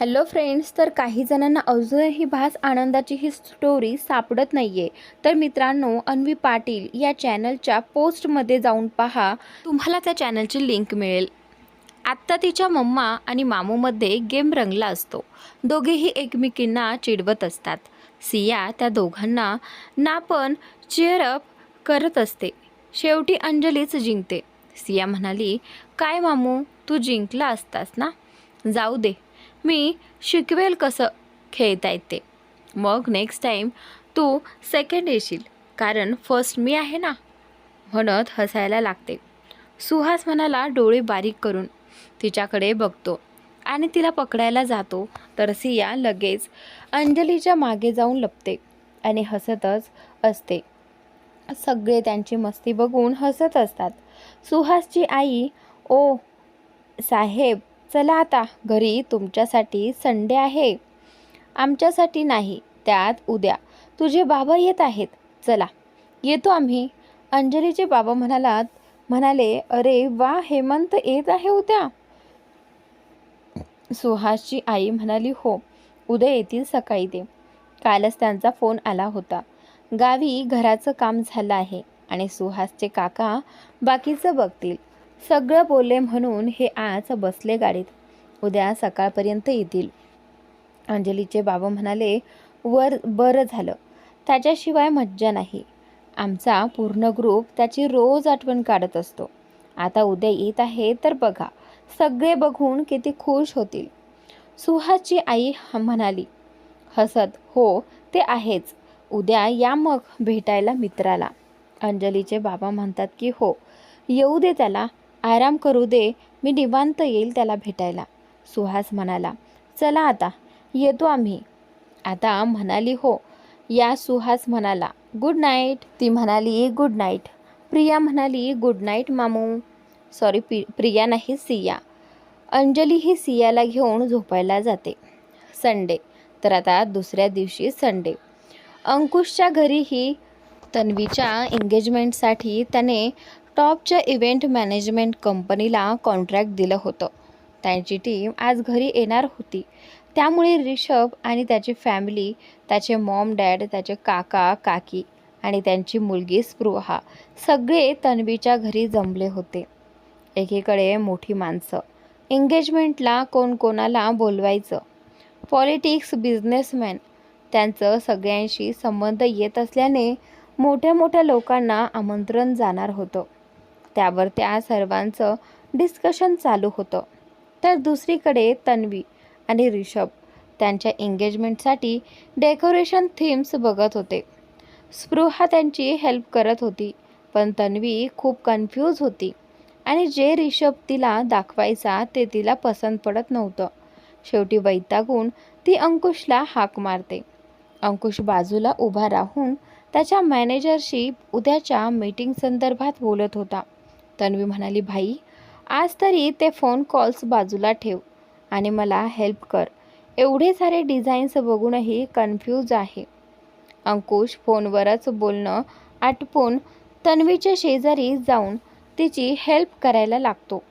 Hello friends तर काही जणांना अजूनही भास आनंदाची ही स्टोरी सापडत नाही आहे तर मित्रांनो अन्वी पाटील या चॅनलच्या पोस्टमध्ये जाऊन पहा. तुम्हाला त्या चॅनलची लिंक मिळेल. आत्ता तिच्या मम्मा आणि मामूमध्ये गेम रंगला असतो. दोघेही एकमेकींना चिडवत असतात. सिया त्या दोघांना ना पण चेअरअप करत असते. शेवटी अंजलीच जिंकते. सिया म्हणाली काय मामू तू जिंकला असतास ना? जाऊ दे. मी शिकवेल कसं खेळता येते मग नेक्स्ट टाईम तू सेकंड येशील कारण फर्स्ट मी आहे ना म्हणत हसायला लागते. सुहास म्हणाला डोळे बारीक करून तिच्याकडे बघतो आणि तिला पकडायला जातो तर सिया लगेच अंजलीच्या मागे जाऊन लपते आणि हसतच असते. सगळे त्यांची मस्ती बघून हसत असतात. सुहासची आई ओ साहेब चला आता घरी तुमच्यासाठी संडे आहे. आमच्यासाठी नाही त्यात उद्या. तुझे बाबा येत आहेत. चला. येतो आम्ही. अंजलीचे बाबा म्हणालात म्हणाले अरे वा हेमंत येत आहे उद्या. सुहासची आई म्हणाली हो उद्या येतील सकाळी ते. कालच त्यांचा फोन आला होता. गावी घराचं काम झालं आहे आणि सुहासचे काका बाकीचं बघतील. सगळं बोलले म्हणून हे आज बसले गाडीत. उद्या सकाळपर्यंत येतील. अंजलीचे बाबा म्हणाले वर बरं झालं. त्याच्याशिवाय मज्जा नाही. आमचा पूर्ण ग्रुप त्याची रोज आठवण काढत असतो. आता उद्या येत आहे तर बघा. सगळे बघून किती खुश होतील. सुहासची आई म्हणाली हसत हो ते आहेच. उद्या या मग भेटायला मित्राला. अंजलीचे बाबा म्हणतात की हो येऊ दे त्याला. आराम करू दे मी निवांत येईल त्याला भेटायला. सुहास म्हणाला चला आता येतो आम्ही. आता म्हणाली हो. या सुहास म्हणाला गुड नाईट. ती म्हणाली गुड नाईट. प्रिया म्हणाली गुड नाईट मामू. सॉरी पि प्रिया नाही सिया. अंजली ही सियाला घेऊन झोपायला जाते. संडे. तर आता दुसऱ्या दिवशी संडे. अंकुशच्या घरीही तन्वीच्या एंगेजमेंटसाठी त्याने टॉपच्या इव्हेंट मॅनेजमेंट कंपनीला कॉन्ट्रॅक्ट दिलं होतं. त्यांची टीम आज घरी येणार होती. त्यामुळे रिषभ आणि त्याची फॅमिली त्याचे मॉम डॅड त्याचे काका काकी आणि त्यांची मुलगी स्पृहा सगळे तन्वीच्या घरी जमले होते. एकीकडे मोठी माणसं. एंगेजमेंटला कोण कोणाला बोलवायचं? Politics businessman. त्यांचं सगळ्यांशी संबंध येत असल्याने मोठ्या मोठ्या लोकांना आमंत्रण जाणार होतं. त्यावर त्या सर्वांचं डिस्कशन चालू होतं. तर दुसरीकडे तन्वी आणि रिषभ त्यांच्या एंगेजमेंटसाठी डेकोरेशन थीम्स बघत होते. स्पृहा त्यांची हेल्प करत होती पण तन्वी खूप कन्फ्यूज होती आणि जे रिषभ तिला दाखवायचा ते तिला पसंत पडत नव्हतं. शेवटी वैतागून ती अंकुशला हाक मारते. अंकुश बाजूला उभा राहून त्याच्या मॅनेजरशी उद्याच्या मीटिंग संदर्भात बोलत होता. तन्वी म्हणाली भाई आज तरी ते फोन कॉल्स बाजूला ठेव आणि मला हेल्प कर. एवढे सारे डिझाईन्स बघूनही कन्फ्यूज आहे. अंकुश फोनवरच बोलणं आटपून तन्वीच्या शेजारी जाऊन तिची हेल्प करायला लागतो.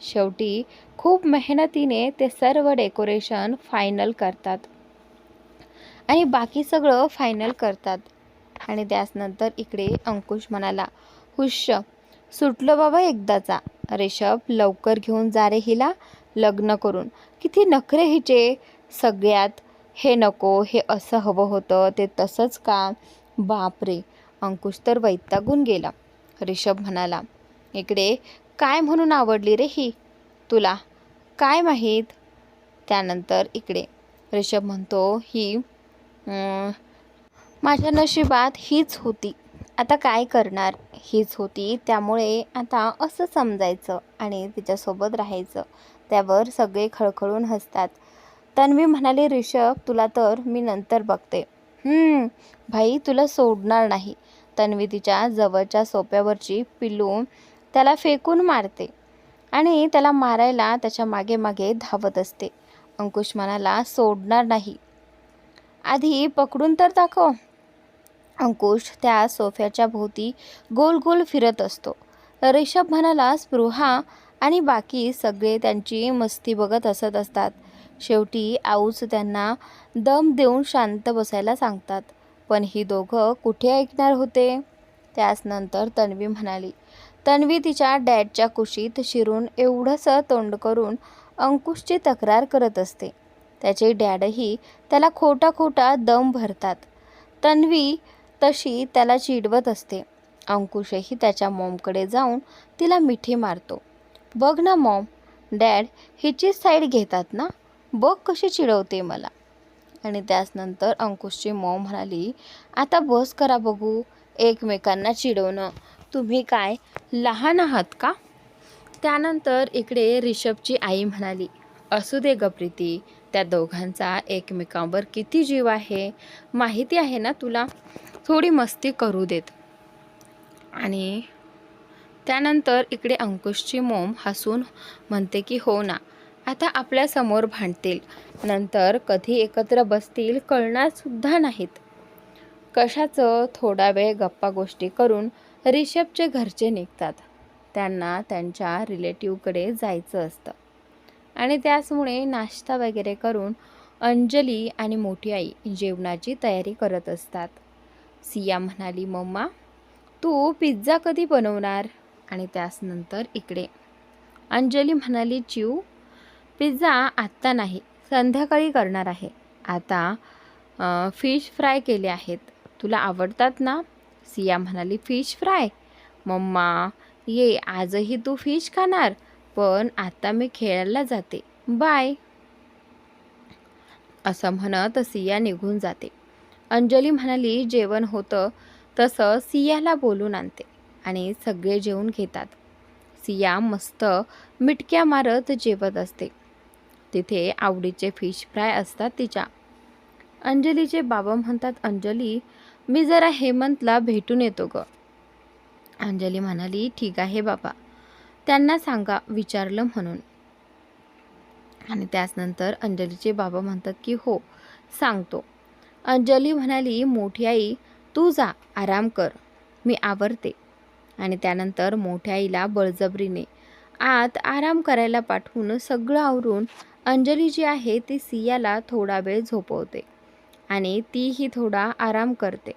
शेवटी खूप मेहनतीने ते सर्व डेकोरेशन फायनल करतात आणि बाकी सगळं फायनल करतात. आणि त्याचनंतर इकडे अंकुश म्हणाला हुश्य सुटलं बाबा एकदाचा. रेषभ लवकर घेऊन जा रे हिला लग्न करून. किती नखरे हिचे. सगळ्यात हे नको हे असं हवं होतं ते तसंच का? बापरे अंकुश तर वैतागून गेला. रिषभ म्हणाला इकडे काय म्हणून आवडली रे ही? तुला काय माहीत? त्यानंतर इकडे. ऋषभ म्हणतो ही माझ्या नशिबात हीच होती. आता काय करणार? हीच होती. त्यामुळे आता असं समजायचं आणि तिच्यासोबत राहायचं. त्यावर सगळे खळखळून हसतात. तन्वी म्हणाली ऋषभ तुला तर मी नंतर बघते. भाई तुला सोडणार नाही. तन्वी तिच्या जवळच्या सोप्यावरची पिलू त्याला फेकून मारते आणि त्याला मारायला त्याच्यामागे मागे धावत असते. अंकुश म्हणाला सोडणार नाही. आधी पकडून तर दाखव. अंकुश त्या सोफ्याच्या भोवती गोल गोल फिरत असतो. रिषभ म्हणाला स्पृहा आणि बाकी सगळे त्यांची मस्ती बघत असत असतात. शेवटी आऊच त्यांना दम देऊन शांत बसायला सांगतात. पण ही दोघं कुठे ऐकणार होते? त्याच नंतर तन्वी म्हणाली. तन्वी तिच्या डॅडच्या कुशीत शिरून एवढंसं तोंड करून अंकुशची तक्रार करत असते. त्याचे डॅडही त्याला खोटा खोटा दम भरतात. तन्वी तशी त्याला चिडवत असते. अंकुशही त्याच्या मॉमकडे जाऊन तिला मिठी मारतो. बघ ना मॉम डॅड हिचीच साईड घेतात ना? बघ कशी चिडवते मला. आणि त्याचनंतर अंकुशची मॉम म्हणाली आता बस करा बघू एकमेकांना चिडवणं. तुम्ही काय लहान आहात का? त्यानंतर इकडे रिषभची आई म्हणाली असू दे ग प्रीती त्या दोघांचा एकमेकांवर किती जीव आहे? माहिती आहे ना तुला? थोडी मस्ती करू देत. आणि त्यानंतर इकडे अंकुशची मोम हसून म्हणते की हो ना आता आपल्यासमोर भांडतील. नंतर कधी एकत्र बसतील कळणारसुद्धा नाहीत. कशाचं थोडा वेळ गप्पा गोष्टी करून रिषभचे घरचे निघतात. त्यांना त्यांच्या रिलेटिव्हकडे जायचं असतं. आणि त्याचमुळे नाश्ता वगैरे करून अंजली आणि मोठी आई जेवणाची तयारी करत असतात. सिया म्हणाली मम्मा तू पिझ्झा कधी बनवणार? आणि त्याचनंतर इकडे. अंजली म्हणाली चिव पिझ्झा आत्ता नाही संध्याकाळी करणार आहे. आता फिश फ्राय केले आहेत. तुला आवडतात ना? सिया म्हणाली फिश फ्राय? मम्मा ये आजही तू फिश खाणार पण आता मी खेळायला जाते. बाय. असं म्हणत सिया निघून जाते. अंजली म्हणाली जेवण होतं तसं सियाला बोलून आणते आणि सगळे जेवून घेतात. सिया मस्त मिटक्या मारत जेवत असते. तिथे आवडीचे फिश फ्राय असतात तिच्या. अंजलीचे बाबा म्हणतात अंजली मी जरा हेमंतला भेटून येतो ग. अंजली म्हणाली ठीक आहे बाबा. त्यांना सांगा विचारलं म्हणून. आणि त्याचनंतर अंजलीचे बाबा म्हणतात की हो सांगतो. अंजली म्हणाली मोठी आई तू जा आराम कर. मी आवरते. आणि त्यानंतर मोठ्या आईला बळजबरीने आत आराम करायला पाठवून सगळं आवरून अंजली जी आहे ती सियाला थोडा वेळ झोपवते आणि तीही थोडा आराम करते.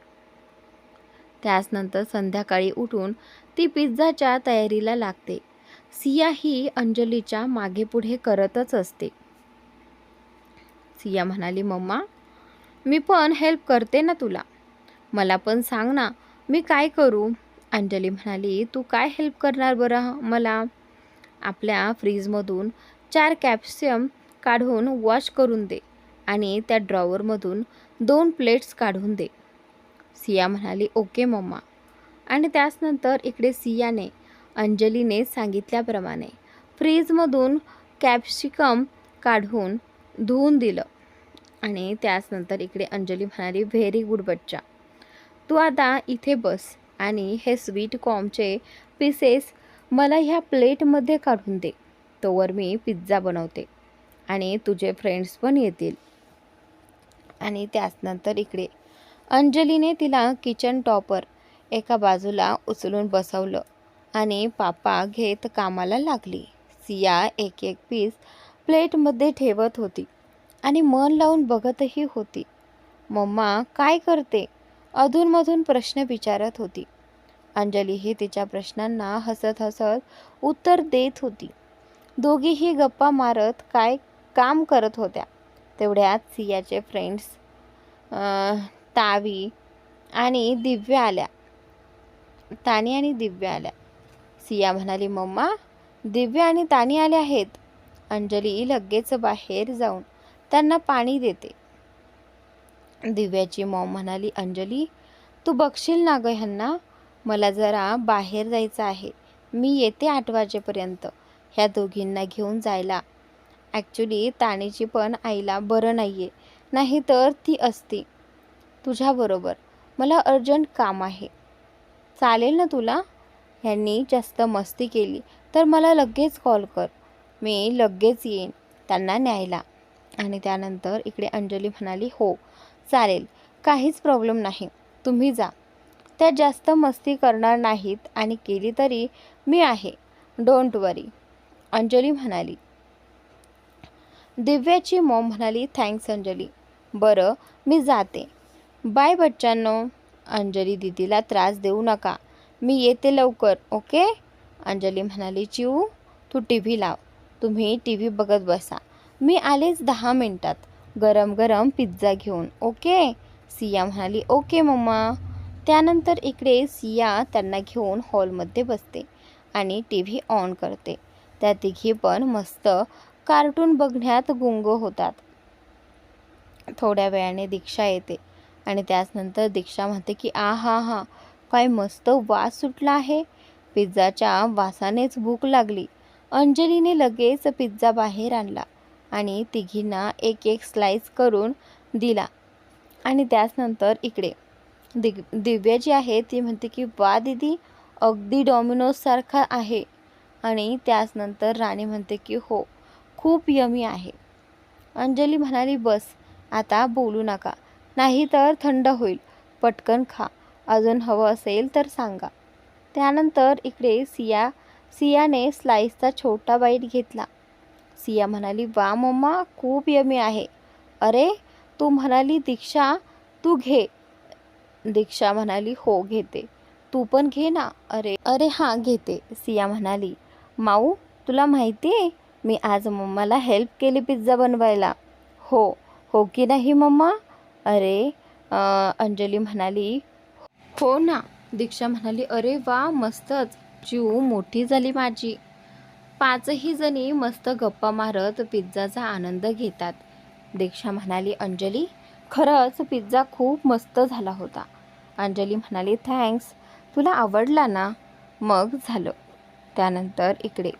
त्याचनंतर संध्याकाळी उठून ती पिझ्झाच्या तयारीला लागते. सिया ही अंजलीच्या मागे पुढे करतच असते. सिया म्हणाली मम्मा मी पण हेल्प करते ना तुला. मला पण सांग ना मी काय करू? अंजली म्हणाली तू काय हेल्प करणार बरं मला? आपल्या फ्रीजमधून चार कॅप्सियम काढून वॉश करून दे आणि त्या ड्रॉवरमधून दोन प्लेट्स काढून दे. सिया म्हणाली ओके मम्मा. आणि त्याचनंतर इकडे सियाने अंजलीने सांगितल्याप्रमाणे फ्रीजमधून कॅप्सिकम काढून धुवून दिलं. आणि त्याचनंतर इकडे अंजली म्हणाली व्हेरी गुड बच्चा. तू आता इथे बस आणि हे स्वीट कॉमचे पीसेस मला ह्या प्लेटमध्ये काढून दे. तोवर मी पिझ्झा बनवते आणि तुझे फ्रेंड्स पण येतील. आणि त्याचनंतर इकडे अंजलीने तिला किचन टॉपर एका बाजूला उचलून बसवलं आणि पापा घेत कामाला लागली. सिया एक एक पीस प्लेटमध्ये ठेवत होती. आणि मन लावून बघतही होती. मम्मा काय करते? अधूनमधून प्रश्न विचारत होती. अंजलीही तिच्या प्रश्नांना हसत हसत उत्तर देत होती. दोघीही गप्पा मारत काय काम करत होत्या. तेवढ्यात सियाचे फ्रेंड्स तावी आणि दिव्या आल्या. तानी आणि दिव्या आल्या. सिया म्हणाली मम्मा दिव्या आणि तानी आले आहेत. अंजली लगेच बाहेर जाऊन त्यांना पाणी देते. दिव्याची मॉम म्हणाली अंजली तू बघशील ना ग ह्यांना? मला जरा बाहेर जायचं आहे. मी येते आठ वाजेपर्यंत. ह्या दोघींना घेऊन जायला. ॲक्च्युली ताणीची पण आईला बरं नाही आहे नाहीतर ती असती. तुझ्याबरोबर मला अर्जंट काम आहे. चालेल ना तुला? ह्यांनी जास्त मस्ती केली. तर मला लगेच कॉल कर. मी लगेच येईन. त्यांना न्यायला. आणि त्यानंतर इकडे अंजली म्हणाली हो चालेल काहीच प्रॉब्लेम नाही तुम्ही जा. त्या जास्त मस्ती करणार नाहीत आणि केली तरी मी आहे डोंट वरी अंजली म्हणाली. दिव्याची मॉम म्हणाली थँक्स अंजली. बरं मी जाते. बाय बच्चांनो. अंजली दिदीला त्रास देऊ नका. मी येते लवकर ओके अंजली म्हणाली चिऊ तू टी व्ही लाव. तुम्ही टी व्ही बघत बसा. मी आलेच दहा मिनटात. गरम गरम पिझ्झा घेऊन. ओके? सिया म्हणाली ओके मम्मा. त्यानंतर इकडे सिया त्यांना घेऊन हॉलमध्ये बसते आणि टी व्ही ऑन करते. त्या तिघी पण मस्त कार्टून बघण्यात गुंग होतात. थोड्या वेळाने दीक्षा येते आणि त्याचनंतर दीक्षा म्हणते की आ हा हा काय मस्त वास सुटला आहे. पिझ्झाच्या वासानेच भूक लागली. अंजलीने लगेच पिझ्झा बाहेर आणला. आणि तिघींना एक एक स्लाइस करून दिला. आणि त्याचनंतर इकडे. दिग दिव्या जी आहे ती म्हणते की वा दीदी अगदी डॉमिनोजसारखा आहे. आणि त्याचनंतर राणी म्हणते की हो खूप यमी आहे. अंजली म्हणाली बस आता बोलू नका. नाही तर थंड होईल. पटकन खा. अजून हवं असेल तर सांगा. त्यानंतर इकडे सिया सियाने स्लाईसचा छोटा बाईट घेतला. सिया म्हणाली वा मम्मा खूप यमी आहे. अरे तू म्हणाली दीक्षा तू घे. दीक्षा म्हणाली हो घेते. तू पण घे ना. अरे अरे हां घेते. सिया म्हणाली माऊ तुला माहिती आहे मी आज मम्माला हेल्प केली पिझ्झा बनवायला. हो हो की नाही मम्मा? अरे अंजली म्हणाली हो ना. दीक्षा म्हणाली अरे वा मस्तच. जीव मोठी झाली माझी. पाचही जणी मस्त गप्पा मारत पिझ्झाचा आनंद घेतात. दीक्षा म्हणाली अंजली खरंच पिझ्झा खूप मस्त झाला होता. अंजली म्हणाली थँक्स तुला आवडला ना? मग झालं. त्यानंतर इकडे.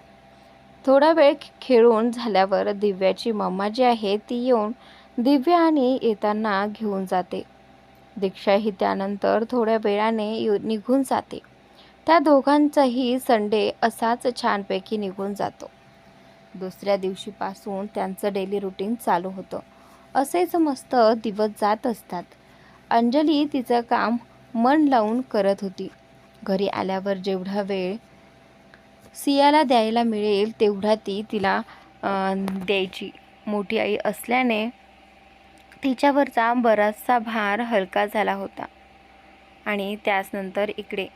थोडा वेळ खेळून झाल्यावर दिव्याची मम्मा जी आहे ती येऊन दिव्या आणि येताना घेऊन जाते. दीक्षाही त्यानंतर थोड्या वेळाने निघून जाते. त्या दोघांचाही संडे असाच छानपैकी निघून जातो. दुसऱ्या दिवशीपासून त्यांचं डेली रुटीन चालू होतं. असेच मस्त दिवस जात असतात. अंजली तिचं काम मन लावून करत होती. घरी आल्यावर जेवढा वेळ सियाला द्यायला मिळेल तेवढा ती तिला द्यायची. मोठी आई असल्याने तिच्यावरचा बराचसा भार हलका झाला होता. आणि त्याचनंतर इकडे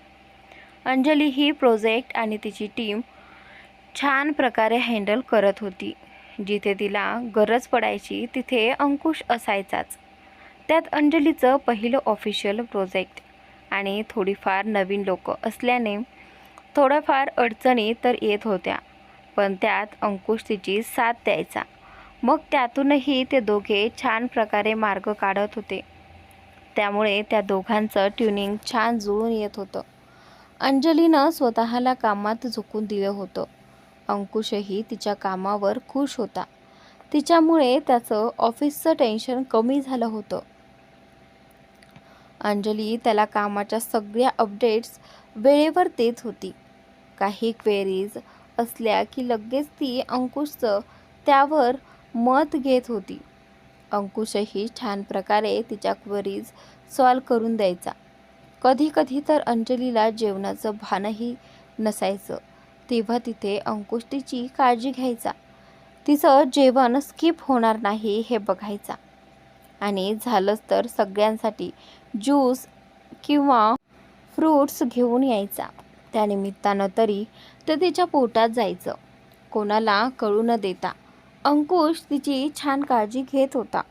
अंजली ही प्रोजेक्ट आणि तिची टीम छान प्रकारे हँडल करत होती. जिथे तिला गरज पडायची तिथे अंकुश असायचाच. त्यात अंजलीचं पहिलं ऑफिशियल प्रोजेक्ट आणि थोडीफार नवीन लोक असल्याने थोड्याफार अडचणी तर येत होत्या पण त्यात अंकुश तिची साथ द्यायचा. मग त्यातूनही ते दोघे छान प्रकारे मार्ग काढत होते. त्यामुळे त्या दोघांचं ट्युनिंग छान जुळून येत होतं. अंजलीनं स्वतःला कामात झोकून दिलं होतं. अंकुशही तिच्या कामावर खुश होता. तिच्यामुळे त्याचं ऑफिसचं टेन्शन कमी झालं होतं. अंजली त्याला कामाच्या सगळ्या अपडेट्स वेळेवर देत होती. काही क्वेरीज असल्या की लगेच ती अंकुशचं त्यावर मत घेत होती. अंकुशही छान प्रकारे तिच्या क्वेरीज सॉल्व करून द्यायचा. कधी कधी तर अंजलीला जेवणाचं भानही नसायचं. तेव्हा तिथे अंकुश तिची काळजी घ्यायचा. तिचं जेवण स्किप होणार नाही हे बघायचा. आणि झालंच तर सगळ्यांसाठी ज्यूस किंवा फ्रूट्स घेऊन यायचा. त्यानिमित्तानं तरी ते तिच्या पोटात जायचं. कोणाला कळू न देता अंकुश तिची छान काळजी घेत होता.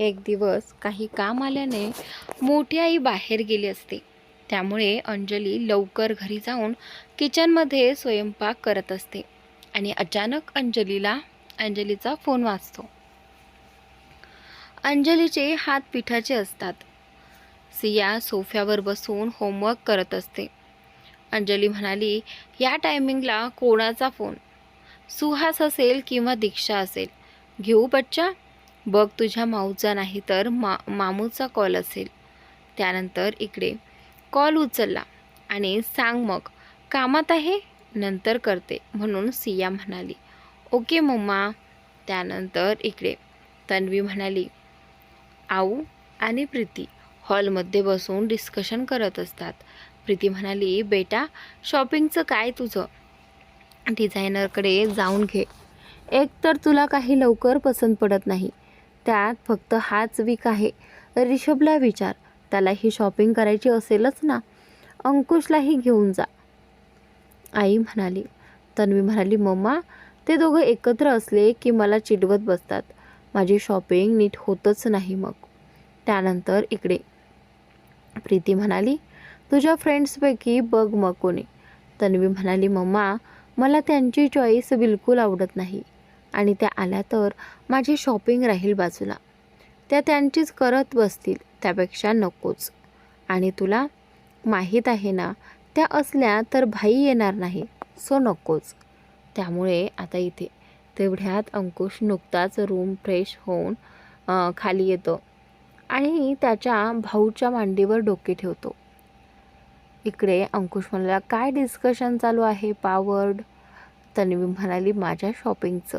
एक दिवस काही काम आल्याने मोठी आई बाहेर गेली असते. त्यामुळे अंजली लवकर घरी जाऊन किचनमध्ये स्वयंपाक करत असते आणि अचानक अंजलीला अंजलीचा फोन वाचतो अंजलीचे हात पिठाचे असतात. सिया सोफ्यावर बसून होमवर्क करत असते. अंजली म्हणाली या टायमिंगला कोणाचा फोन सुहास असेल किंवा दीक्षा असेल? घेऊ बच्चा बघ तुझ्या माऊचा नाही तर मा मामूचा कॉल असेल. त्यानंतर इकडे कॉल उचलला आणि सांग मग कामात आहे? नंतर करते म्हणून सिया म्हणाली. Okay mumma. त्यानंतर इकडे तन्वी म्हणाली. आऊ आणि प्रीती हॉलमध्ये बसून डिस्कशन करत असतात. प्रीती म्हणाली बेटा शॉपिंगचं काय तुझं? डिझायनरकडे जाऊन घे. एक तर तुला काही लवकर पसंत पडत नाही. त्यात फक्त हाच वीक आहे. रिषभला विचार. त्यालाही शॉपिंग करायची असेलच ना? अंकुशलाही घेऊन जा. आई म्हणाली. तन्वी म्हणाली मम्मा ते दोघं एकत्र असले की मला चिडवत बसतात. माझी शॉपिंग नीट होतच नाही मग. त्यानंतर इकडे. प्रीती म्हणाली तुझ्या फ्रेंड्सपैकी बघ मग कोणी. तन्वी म्हणाली मम्मा मला त्यांची चॉईस बिलकुल आवडत नाही. आणि त्या आल्या तर माझी शॉपिंग राहील बाजूला. त्या त्यांचीच करत बसतील त्यापेक्षा नकोच. आणि तुला माहीत आहे ना त्या असल्या तर भाई येणार नाही सो नकोच. त्यामुळे आता इथे तेवढ्यात अंकुश नुकताच रूम फ्रेश होऊन खाली येतो आणि त्याच्या भाऊच्या मांडीवर डोके ठेवतो. इकडे अंकुश म्हणाला काय डिस्कशन चालू आहे पावर्ड? तन्वी म्हणाली माझ्या शॉपिंगचं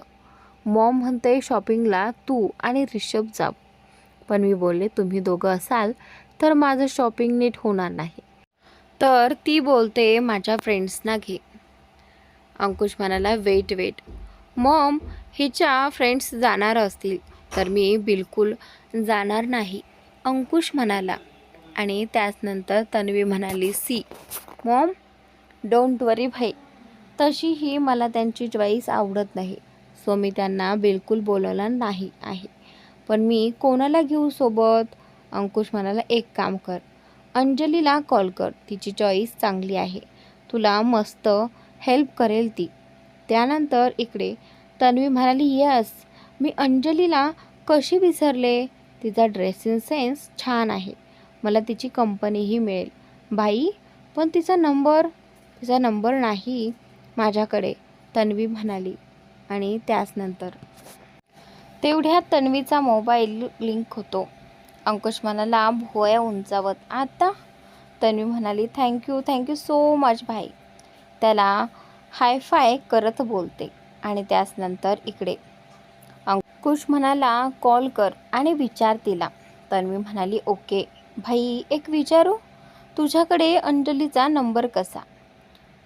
मॉम म्हणते शॉपिंगला तू आणि रिषभ जा. पण मी बोलले तुम्ही दोघं असाल तर माझं शॉपिंग नीट होणार नाही. तर ती बोलते माझ्या फ्रेंड्सना घे. अंकुश म्हणाला वेट वेट. मॉम हिच्या फ्रेंड्स जाणार असतील तर मी बिलकुल जाणार नाही. अंकुश म्हणाला आणि त्याचनंतर तन्वी म्हणाली सी मॉम डोंट वरी भाई तशीही मला त्यांची चॉईस आवडत नाही. सो मी त्यांना बिलकुल बोलवला नाही आहे. पण मी कोणाला घेऊ सोबत? अंकुश म्हणाला एक काम कर. अंजलीला कॉल कर. तिची चॉईस चांगली आहे. तुला मस्त हेल्प करेल ती. त्यानंतर इकडे तन्वी म्हणाली यस मी अंजलीला कशी विसरले? तिचा ड्रेसिंग सेन्स छान आहे. मला तिची कंपनीही मिळेल. बाई पण तिचा नंबर तिचा नंबर नाही माझ्याकडे तन्वी म्हणाली. आणि त्याचनंतर तेवढ्यात तन्वीचा मोबाईल लिंक होतो. अंकुश म्हणाला भोया उंचावत. आता तन्वी म्हणाली थँक्यू थँक्यू सो मच भाई त्याला हायफाय करत बोलते आणि त्याचनंतर इकडे. अंकुश म्हणाला कॉल कर. आणि विचार तिला. तन्वी म्हणाली ओके भाई एक विचारू? तुझ्याकडे अंजलीचा नंबर कसा?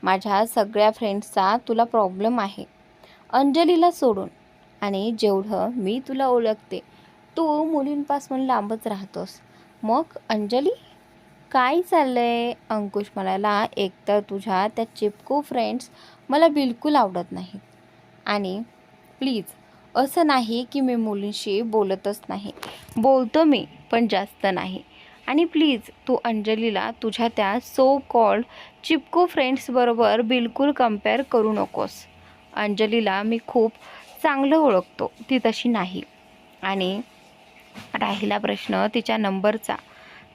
माझ्या सगळ्या फ्रेंड्सचा तुला प्रॉब्लेम आहे. अंजलीला सोडून. आणि जेवढं मी तुला ओळखते तू मुलींपासून लांबच राहतोस. मग अंजली? काय चाललंय? अंकुश म्हणाला एकतर तुझ्या त्या चिपकू फ्रेंड्स मला बिलकुल आवडत नाहीत. आणि प्लीज असं नाही की मी मुलींशी बोलतच नाही. बोलतो मी पण जास्त नाही. आणि प्लीज तू अंजलीला तुझ्या त्या सो कॉल्ड चिपकू फ्रेंड्सबरोबर बिलकुल कंपेअर करू नकोस. अंजलीला मी खूप चांगलं ओळखतो. ती तशी नाही. आणि राहिला प्रश्न तिच्या नंबरचा.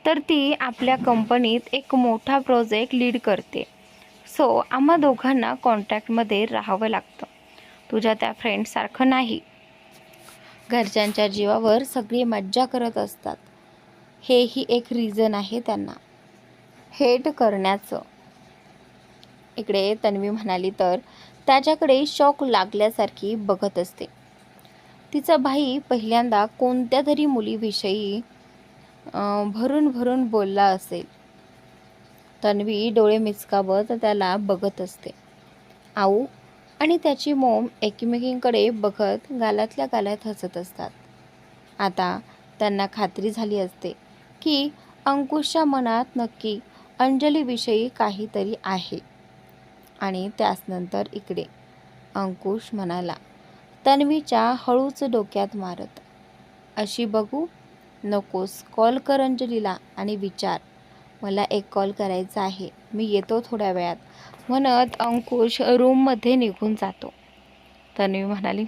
तर ती आपल्या कंपनीत एक मोठा प्रोजेक्ट लीड करते. सो आम्हा दोघांना कॉन्टॅक्टमध्ये राहावं लागतं. तुझ्या त्या फ्रेंडसारखं नाही. घरच्यांच्या जीवावर सगळी मज्जा करत असतात. हेही एक रिझन आहे त्यांना. हेट करण्याचं. इकडे तन्वी म्हणाली तर त्याच्याकडे शॉक लागल्यासारखी बघत असते. तिचा भाई पहिल्यांदा कोणत्या तरी मुलीविषयी भरून भरून बोलला असेल. तन्वी डोळे मिचकावत त्याला बघत असते. आऊ आणि त्याची मोम एकमेकींकडे बघत गालातल्या गालात हसत असतात. आता त्यांना खात्री झाली असते की अंकुशच्या मनात नक्की अंजलीविषयी काहीतरी आहे. आणि त्याचनंतर इकडे अंकुश म्हणाला तन्वीच्या हळूच डोक्यात मारत. अशी बघू? नकोस. कॉल कर अंजलीला आणि विचार. मला एक कॉल करायचा आहे. मी येतो थोड्या वेळात. म्हणत अंकुश रूममध्ये निघून जातो. तन्वी म्हणाली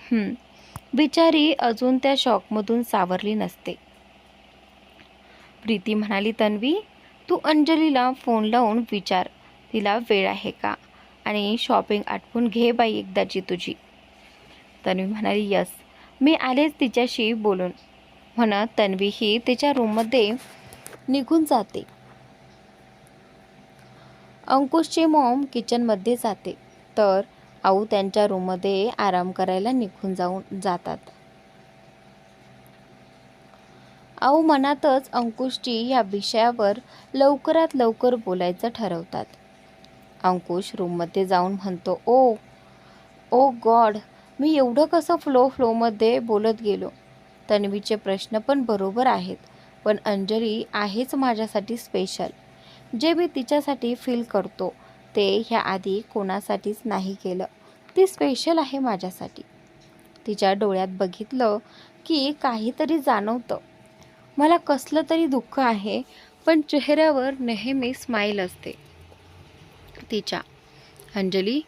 बिचारी अजून त्या शॉकमधून सावरली नसते. प्रीती म्हणाली तन्वी तू अंजलीला फोन लावून विचार. तिला वेळ आहे का? आणि शॉपिंग आटपून घे बाई एकदाची तुझी. तन्वी म्हणाली यस. मी आलेच तिच्याशी बोलून. म्हणत तन्वी ही तिच्या रूममध्ये निघून जाते. अंकुशची मॉम किचनमध्ये जाते. तर आऊ त्यांच्या रूममध्ये आराम करायला निघून जाऊन जातात. आऊ मनातच अंकुशची या विषयावर लवकरात लवकर बोलायचं ठरवतात. अंकुश रूममध्ये जाऊन म्हणतो ओ ओ गॉड मी एवढं कसं फ्लो फ्लोमध्ये बोलत गेलो? तन्वीचे प्रश्न पण बरोबर आहेत पण अंजली आहेच माझ्यासाठी स्पेशल जे मी तिच्यासाठी फील करतो ते ह्या आधी कोणासाठीच नाही केलं. ती स्पेशल आहे माझ्यासाठी. तिच्या डोळ्यात बघितलं की काहीतरी जाणवतं. मला कसलं तरी दुःख आहे पण चेहऱ्यावर नेहमी स्माईल असते. तिच्या. अंजली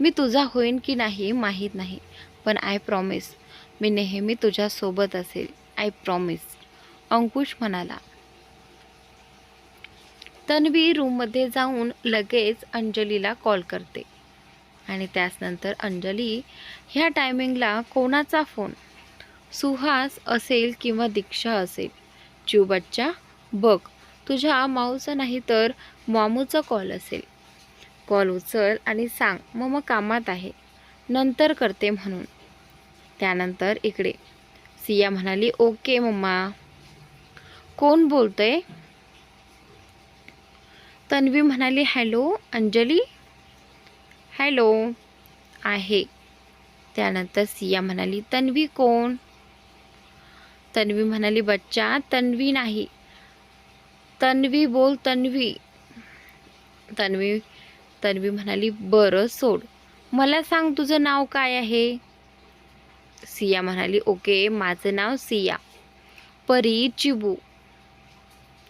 मी तुझा होईन की नाही माहीत नाही पण आय प्रॉमिस मी नेहमी तुझ्यासोबत असेल. आय प्रॉमिस अंकुश म्हणाला. तन्वी रूममध्ये जाऊन लगेच अंजलीला कॉल करते. आणि त्याचनंतर अंजली ह्या टायमिंगला कोणाचा फोन सुहास असेल किंवा दीक्षा असेल? चिव बच्चा बघ तुझ्या माऊचा नाही तर मामूचा कॉल असेल. कॉल उचल आणि सांग मग मग कामात आहे. नंतर करते म्हणून. त्यानंतर इकडे. सिया म्हणाली ओके मम्मा. कोण बोलतंय? तन्वी म्हणाली हॅलो अंजली? हॅलो आहे. त्यानंतर सिया म्हणाली तन्वी कोण? तन्वी म्हणाली बच्चा तन्वी नाही. तन्वी बोल तन्वी. तन्वी तन्वी म्हणाली बरं सोड. मला सांग तुझं नाव काय आहे? सिया म्हणाली ओके माझं नाव सिया. परी चिबू.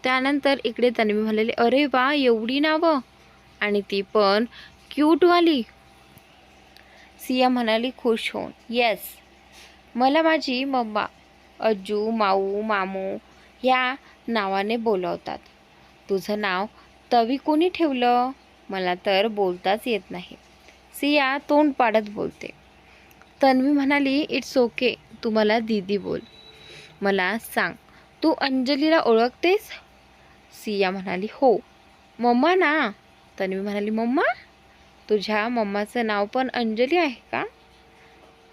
त्यानंतर इकडे तन्वी म्हणाली अरे वा एवढी नावं. आणि ती पण क्यूटवाली सिया म्हणाली खुश होऊन. येस मला माझी मम्मा अज्जू माऊ मामू ह्या नावाने बोलवतात. तुझं नाव तवी कोणी ठेवलं? मला तर बोलताच येत नाही. सिया तोंड पाडत बोलते. तन्वी म्हणाली इट्स ओके तू मला दीदी बोल. मला सांग तू अंजलीला ओळखतेस? सिया म्हणाली हो. मम्मा ना? तन्वी म्हणाली मम्मा तुझ्या मम्माचं नाव पण अंजली आहे का?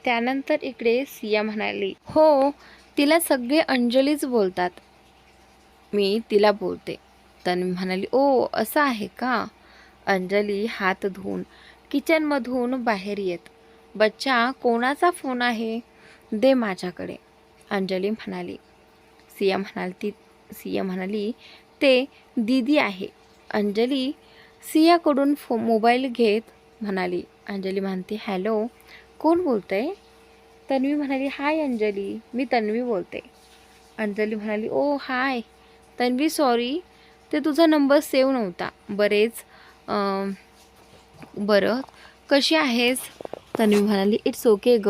त्यानंतर इकडे सिया म्हणाली हो तिला सगळे अंजलीच बोलतात. मी तिला बोलते. तन्वी म्हणाली ओ असं आहे का? अंजली हात धुवून किचनमधून बाहेर येत. बच्चा कोणाचा फोन आहे? दे माझ्याकडे. अंजली म्हणाली. सिया म्हणाल ती सिया म्हणाली ते दीदी आहे. अंजली सियाकडून फो मोबाईल घेत म्हणाली. अंजली म्हणते हॅलो कोण बोलतंय? तन्वी म्हणाली हाय अंजली मी तन्वी बोलते. अंजली म्हणाली ओ हाय. तन्वी सॉरी ते तुझा नंबर सेव्ह नव्हता. बरेच बरं. कशी आहेस? तन्वी म्हणाली इट्स ओके ग.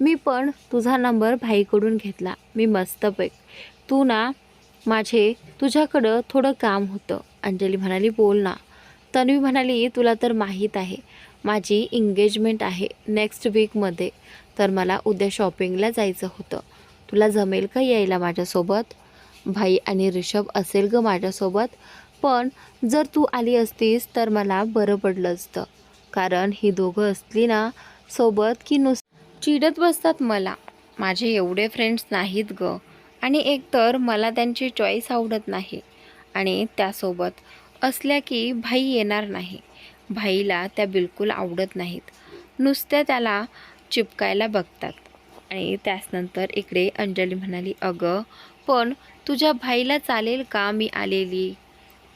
मी पण तुझा नंबर भाईकडून घेतला. मी मस्तपैक तू ना माझे तुझ्याकडं थोडं काम होतं. अंजली म्हणाली बोल ना. तन्वी म्हणाली तुला तर माहीत आहे माझी इंगेजमेंट आहे नेक्स्ट वीकमध्ये तर मला उद्या शॉपिंगला जायचं होतं. तुला जमेल का यायला माझ्यासोबत? भाई आणि ऋषभ असेल ग माझ्यासोबत. पण जर तू आली असतीस तर मला बरं पडलं असतं. कारण ही दोघं असली ना सोबत की नुस चिडत बसतात मला. माझे एवढे फ्रेंड्स नाहीत ग. आणि एकतर मला त्यांची चॉईस आवडत नाही. आणि त्यासोबत असल्या की भाई येणार नाही. भाईला त्या बिलकुल आवडत नाहीत. नुसत्या त्याला चिपकायला बघतात. आणि त्याचनंतर इकडे अंजली म्हणाली अगं पण तुझ्या भाईला चालेल का मी आलेली?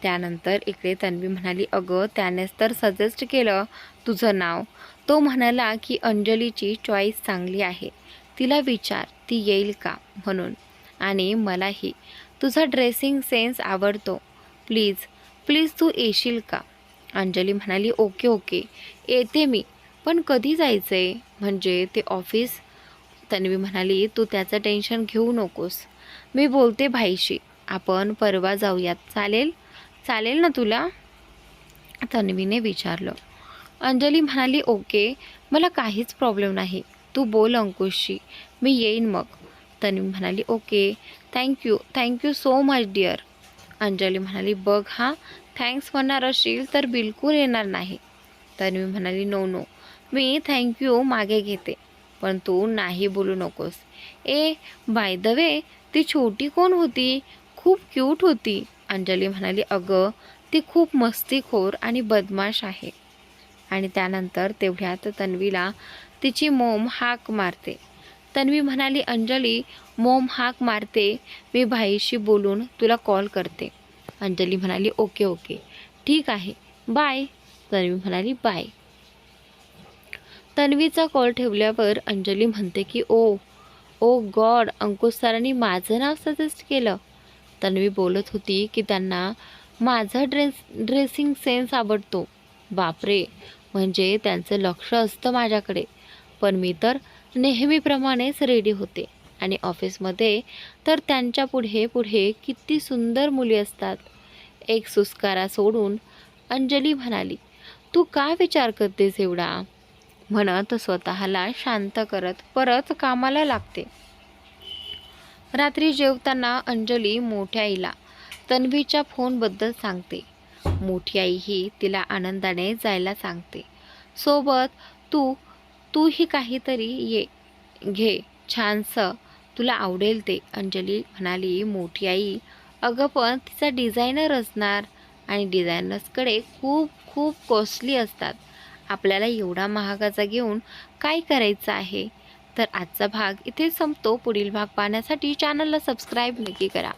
त्यानंतर इकडे तन्वी म्हणाली अगं त्यानेच तर सजेस्ट केलं तुझं नाव. तो म्हणाला की अंजलीची चॉईस चांगली आहे. तिला विचार ती येईल का? म्हणून. आणि मलाही. तुझा ड्रेसिंग सेन्स आवडतो. प्लीज प्लीज तू येशील का? अंजली म्हणाली ओके ओके. येते मी. पण कधी जायचं आहे म्हणजे ते ऑफिस तन्वी म्हणाली तू त्याचं टेन्शन घेऊ नकोस. मी बोलते भाईशी. आपण परवा जाऊयात. चालेल? चालेल ना तुला? तन्वीने विचारलं. अंजली म्हणाली ओके मला काहीच प्रॉब्लेम नाही. तू बोल अंकुशशी. मी येईन मग. तन्वी म्हणाली okay thank you thank you so much dear Anjali म्हणाली बघ हां थँक्स म्हणणार असशील तर बिलकुल येणार नाही. तन्वी म्हणाली नो नो मी थँक्यू मागे घेते पण तू नाही बोलू नकोस. ए बाय द वे ती छोटी कोण होती? खूप क्यूट होती. अंजली म्हणाली अगं ती खूप मस्तीखोर आणि बदमाश आहे. आणि त्यानंतर तेवढ्यात तन्वीला तिची मोम हाक मारते. तन्वी म्हणाली अंजली मोम हाक मारते मी भाईशी बोलून तुला कॉल करते. अंजली म्हणाली ओके ओके. ठीक आहे बाय. तन्वी म्हणाली बाय. तन्वीचा कॉल ठेवल्यावर अंजली म्हणते की ओ ओ गॉड अंकुश सरांनी माझं नाव सजेस्ट केलं. तन्वी बोलत होती की त्यांना माझा ड्रेस ड्रेसिंग सेन्स आवडतो. बापरे म्हणजे त्यांचं लक्ष असतं माझ्याकडे. पण मी तर नेहमीप्रमाणेच रेडी होते. आणि ऑफिसमध्ये तर त्यांच्या पुढे पुढे किती सुंदर मुली असतात. एक सुस्कारा सोडून अंजली म्हणाली तू का विचार करतेस एवढा? म्हणत स्वतःला शांत करत परत कामाला लागते. रात्री जेवताना अंजली मोठ्या आईला तन्वीच्या फोनबद्दल सांगते. मोठी आई ही तिला आनंदाने जायला सांगते. सोबत तू तूही काहीतरी ये घे छानसं तुला आवडेल ते. अंजली म्हणाली मोठी आई अगं पण तिचा डिझायनर असणार आणि डिझायनर्सकडे खूप खूप कॉस्टली असतात. आपल्याला एवढा महागाचा घेऊन काय करायचं आहे? तर आजचा भाग इथे संपतो. पुढील भाग पाहण्यासाठी चॅनलला सबस्क्राईब नक्की करा.